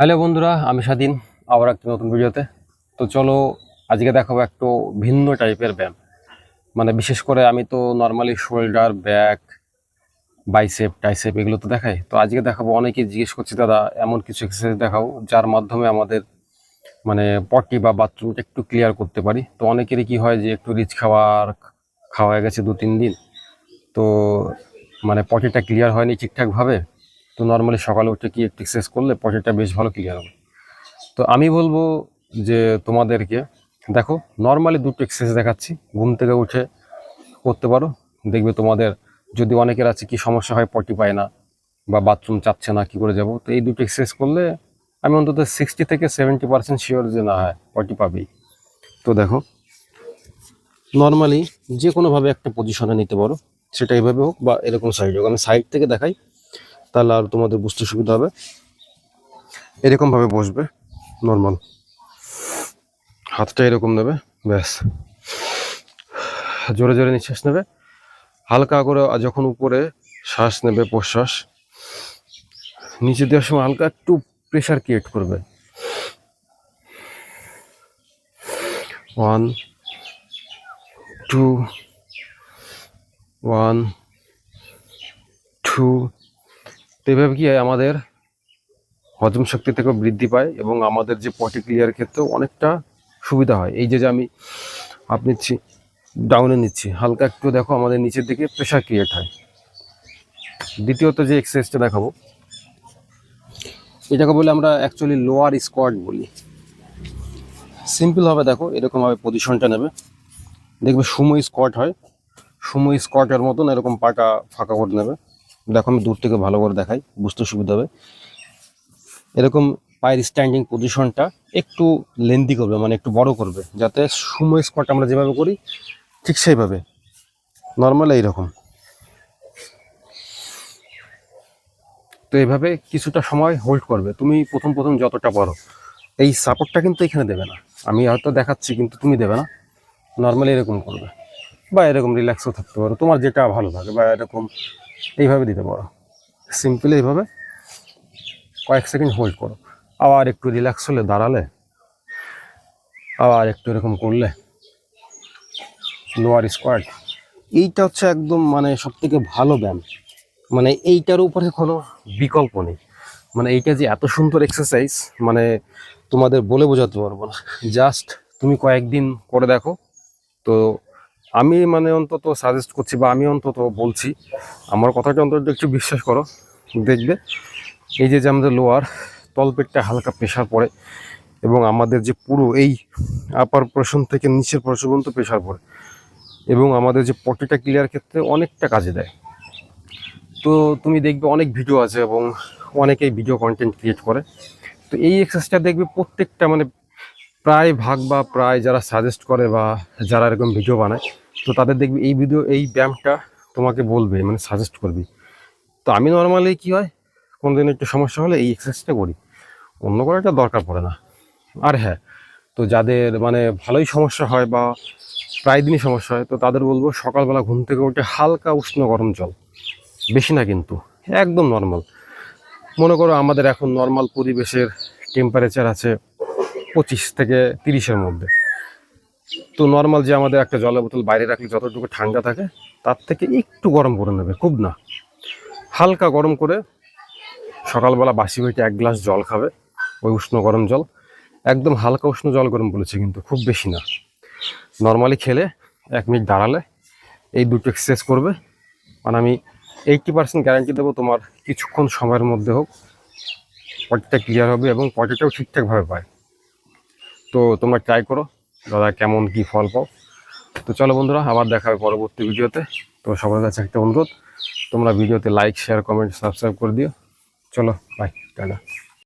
Hello বন্ধুরা, আমি স্বাধীন, আবার একটা নতুন ভিডিওতে। তো চলো, আজকে দেখাবো একটু ভিন্ন টাইপের ব্যায়াম। মানে বিশেষ করে আমি তো normally shoulder back bicep tricep এগুলো তো দেখাই। তো আজকে দেখাবো অনেকে জিজ্ঞেস করছে, দাদা, এমন কিছু এক্সারসাইজ দেখাও, যার মাধ্যমে আমাদের মানে পটি বা বাথরুমটা একটু ক্লিয়ার করতে পারি? তো অনেকেরই কি হয় যে, একটু রিচ খাওয়ার, খাওয়া গেছে দু তিন দিন। তো মানে পটিটা ক্লিয়ার হয়নি ঠিকঠাকভাবে। তো নর্মালি সকালে উঠে কি একটু এক্সারসাইজ করলে পটিটা বেশ ভালো ক্লিয়ার হবে। তো আমি বলব যে তোমাদেরকে, দেখো নর্মালি দুটো এক্সারসাইজ দেখাচ্ছি, ঘুম থেকে উঠে করতে পারো। দেখবে তোমাদের, যদি অনেকের আছে কি সমস্যা হয় পটি পায় না বা বাথরুম চাচ্ছে না, কি করে যাব? তো এই দুটো এক্সারসাইজ করলে আমি অন্তত সিক্সটি থেকে সেভেন্টি পার্সেন্ট শিওর যে না, হয় পটি পাবেই। তো দেখো নর্মালি যে কোনোভাবে একটা পজিশনে নিতে পারো, সেটা এইভাবে হোক বা এরকম সাইড হোক। আমি সাইড থেকে দেখাই তাহলে আর তোমাদের বুঝতে সুবিধা হবে। এরকম ভাবে বসবে নর্মাল হাতটা এরকম নেবে, ব্যাস। জোরে জোরে নিঃশ্বাস নেবে। হালকা করে যখন উপরে শ্বাস নেবে, প্রশ্বাস, নিচে দেওয়ার সময় হালকা একটু প্রেশার ক্রিয়েট করবে। ওয়ান টু ওয়ান টু তো এভাবে কি হয় আমাদের হজম শক্তি থেকেও বৃদ্ধি পায় এবং আমাদের যে পটি ক্লিয়ার ক্ষেত্রেও অনেকটা সুবিধা হয়। এই যে যে আমি, আপ নিচ্ছি ডাউনে নিচ্ছি, হালকা একটু দেখো আমাদের নিচের দিকে প্রেশার ক্রিয়েট হয়। দ্বিতীয়ত যে এক্সারসাইজটা দেখাবো, এটাকে বলে আমরা অ্যাকচুয়ালি লোয়ার স্কোয়াড বলি। সিম্পলভাবে দেখো, এরকমভাবে পজিশনটা নেবে। দেখবে সুমো স্কোয়াট হয়। সুমো স্কোয়াটের মতন এরকম পাটা ফাঁকা করে নেবে। দেখো, আমি দূর থেকে ভালো করে দেখাই, বুঝতে সুবিধা হবে। এরকম পায়ের স্ট্যান্ডিং পজিশনটা একটু লেন্দি করবে মানে একটু বড় করবে, যাতে সুমো স্কোয়াট আমরা যেভাবে করি, ঠিক সেইভাবে। নর্মাল এইরকম তো এভাবে কিছুটা সময় হোল্ড করবে। তুমি প্রথম প্রথম যতটা পারো। এই সাপোর্টটা কিন্তু এখানে দেবে না। আমি হয়তো দেখাচ্ছি, কিন্তু তুমি দেবে না। নর্মালি এরকম করবে। বা এরকম রিল্যাক্সও থাকতে পারো। তোমার যেটা ভালো লাগে, বা এরকম এইভাবে দিতে পারো। সিম্পলি এইভাবে কয়েক সেকেন্ড হোল্ড করো। আবার একটু রিল্যাক্স হলে, দাঁড়ালে, আবার একটু এরকম করলে লোয়ার স্কোয়াড এইটা হচ্ছে একদম মানে সব থেকে ভালো ব্যায়াম। মানে এইটার উপরে কোনো বিকল্প নেই। মানে এইটা যে এত সুন্দর এক্সারসাইজ মানে তোমাদের বলে বোঝাতে পারব না। জাস্ট তুমি কয়েকদিন করে দেখো, তো আমি মানে অন্তত সাজেস্ট করছি বা আমি অন্তত বলছি, আমার কথাটা অন্তত একটু বিশ্বাস করো, দেখবে। এই যে যে আমাদের লোয়ার তলপেটটা হালকা প্রেশার পড়ে এবং আমাদের যে পুরো এই আপার পোর্শন থেকে নিচের পোর্শন পর্যন্ত প্রেশার পড়ে এবং আমাদের যে পটিটা ক্লিয়ার ক্ষেত্রে অনেকটা কাজে দেয়। তো তুমি দেখবে অনেক ভিডিও আছে এবং অনেকেই ভিডিও কন্টেন্ট ক্রিয়েট করে। তো এই এক্সারসাইজটা দেখবে প্রত্যেকটা মানে প্রায় ভাগ বা প্রায় যারা সাজেস্ট করে বা যারা এরকম ভিডিও বানায়, তো তাদের দেখবি এই ভিডিও এই ব্যায়ামটা তোমাকে বলবে মানে সাজেস্ট করবি। তো আমি নর্মালি কি হয় কোনো দিন একটু সমস্যা হলে এই এক্সারসাইজটা করি। অন্য কোনো একটা দরকার পড়ে না। আর হ্যাঁ তো যাদের মানে ভালোই সমস্যা হয় বা প্রায় দিনই সমস্যা হয়, তো তাদের বলব সকালবেলা ঘুম থেকে উঠে হালকা উষ্ণ গরম জল। বেশি না কিন্তু, একদম নর্মাল মনে করো আমাদের এখন নর্মাল পরিবেশের টেম্পারেচার আছে পঁচিশ থেকে তিরিশের মধ্যে। তো নর্মাল যে আমাদের একটা জলের বোতল বাইরে রাখলে যতটুকু ঠান্ডা থাকে, তার থেকে একটু গরম করে নেবে, খুব না। হালকা গরম করে সকালবেলা বাসি বইতে এক গ্লাস জল খাবে, ওই উষ্ণ গরম জল। একদম হালকা উষ্ণ জল গরম বলেছে কিন্তু, খুব বেশি না। নর্মালি খেলে এক মিনিট দাঁড়ালে এই দুটো এক্সারসাইজ করবে মানে আমি এইটটি পার্সেন্ট গ্যারান্টি দেবো তোমার কিছুক্ষণ সময়ের মধ্যে হোক পটিটা ক্লিয়ার হবে এবং পটিটাও ঠিকঠাকভাবে পায়। তো তোমরা ট্রাই করো। দাদা, কেমন কি ফল পাও? তো চলো বন্ধুরা, আবার দেখা হবে পরবর্তী ভিডিওতে। তো সবার কাছে একটা অনুরোধ, তোমরা ভিডিওতে লাইক শেয়ার কমেন্ট সাবস্ক্রাইব করে দিও। চলো বাই টাটা।